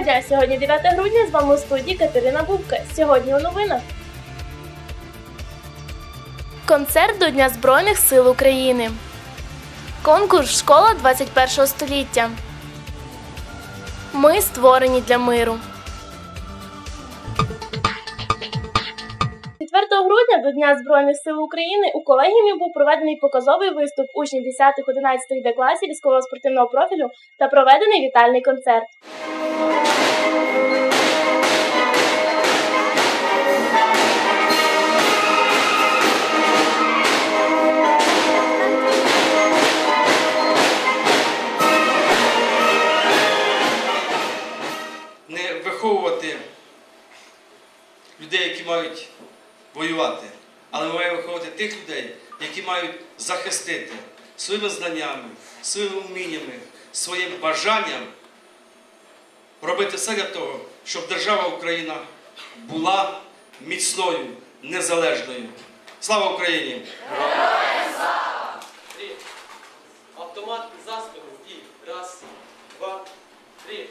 Доброго дня! Сьогодні 9 грудня з вами у студії Катерина Бубка. Сьогодні у новинах. Концерт до Дня Збройних сил України. Конкурс Школа 21 століття. Ми створені для миру. 4 грудня до Дня Збройних сил України у колегіумі був проведений показовий виступ учнів 10-11 Д класів військового спортивного профілю та проведений вітальний концерт. Не виховувати людей, які мають воювати, але ми маємо виховувати тих людей, які мають захистити своїми знаннями, своїми вміннями, своїм бажанням робити все для того, щоб держава Україна була міцною, незалежною. Слава Україні! Три. Автомат за спину і раз, два, три.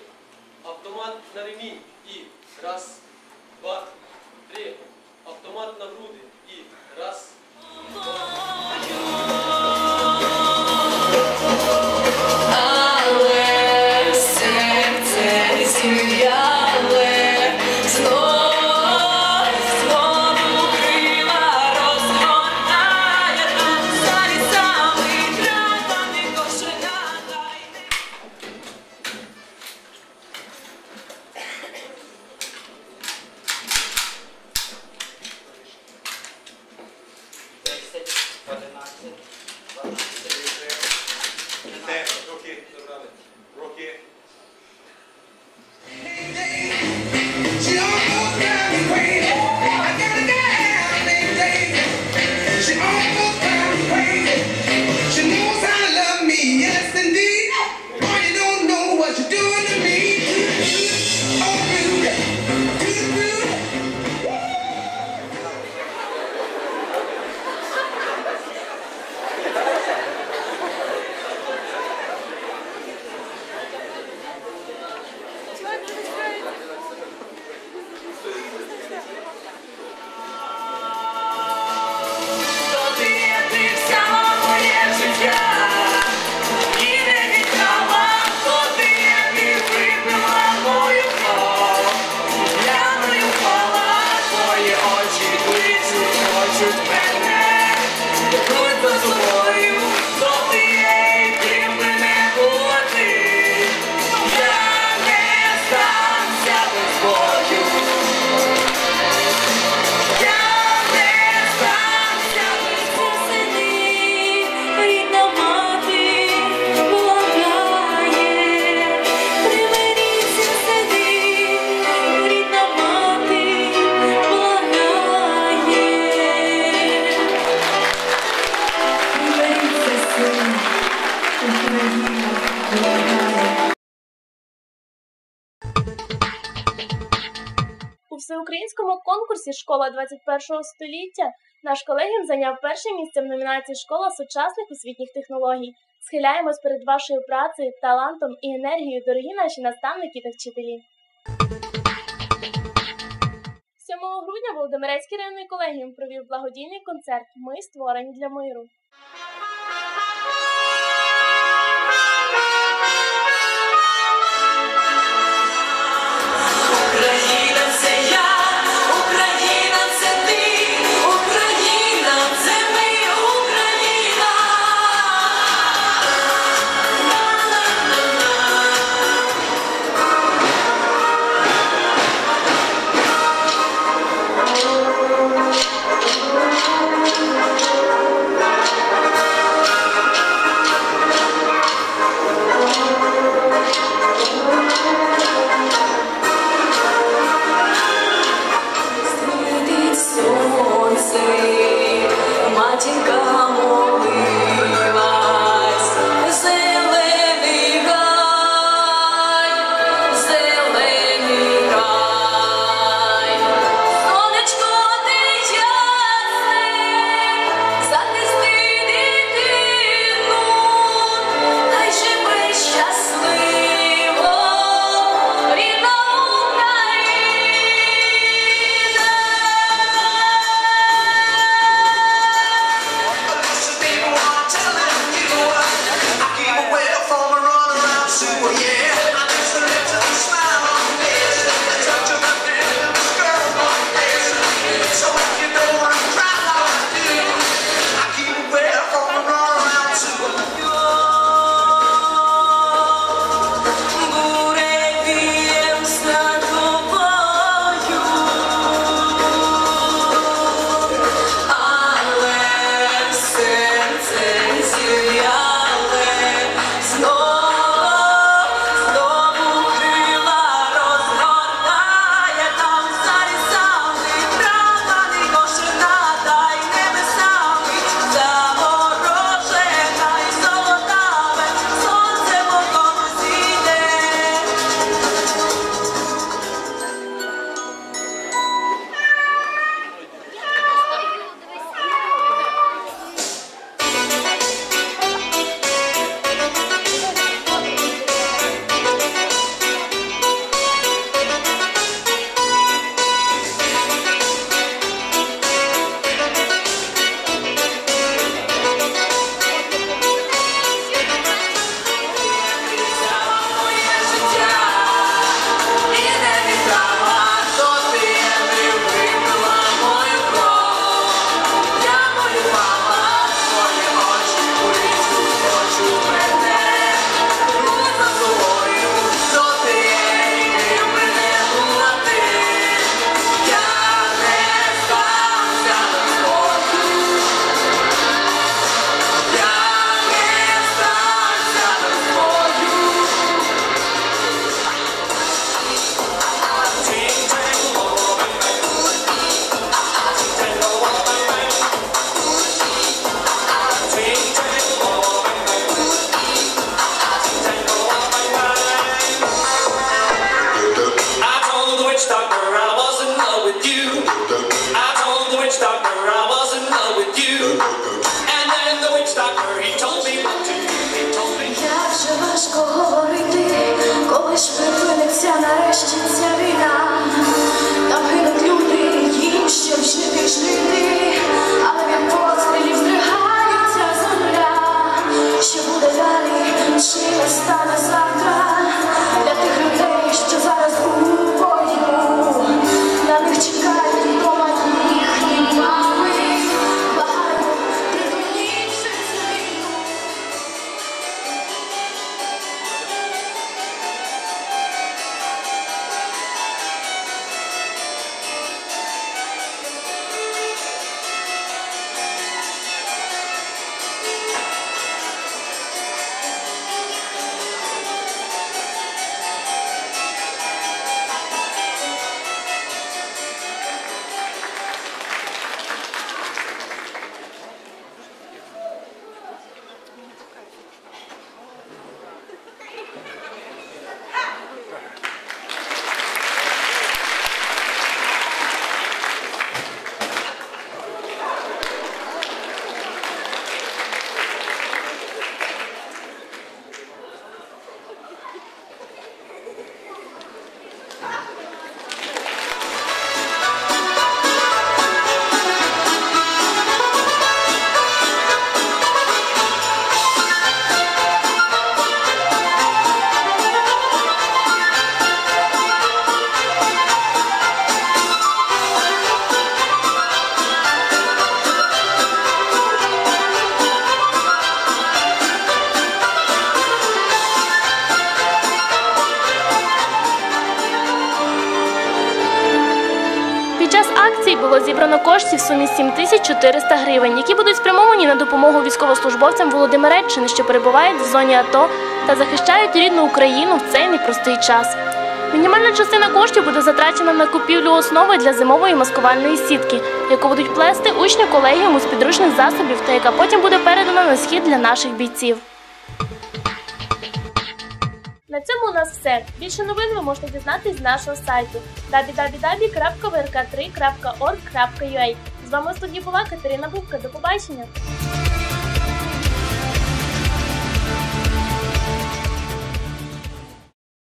Автомат на ремінь і раз, два, три. Автомат на груди і раз, Але всеукраїнському конкурсі Школа 21 століття наш колегіум зайняв перше місце в номінації Школа сучасних освітніх технологій. Схиляємось перед вашою працею, талантом і енергією, дорогі наші наставники та вчителі. 7 грудня Володимирецький районний колегіум провів благодійний концерт Ми створені для миру. Зібрано коштів в сумі 7400 гривень, які будуть спрямовані на допомогу військовослужбовцям Володимиреччини, що перебувають в зоні АТО та захищають рідну Україну в цей непростий час. Мінімальна частина коштів буде затрачена на купівлю основи для зимової маскувальної сітки, яку будуть плести учні колегіуму з підручних засобів та яка потім буде передана на схід для наших бійців. На цьому у нас все. Більше новин ви можете дізнатись з нашого сайту www.vrk3.org.ua З вами в студії була Катерина Бубка. До побачення!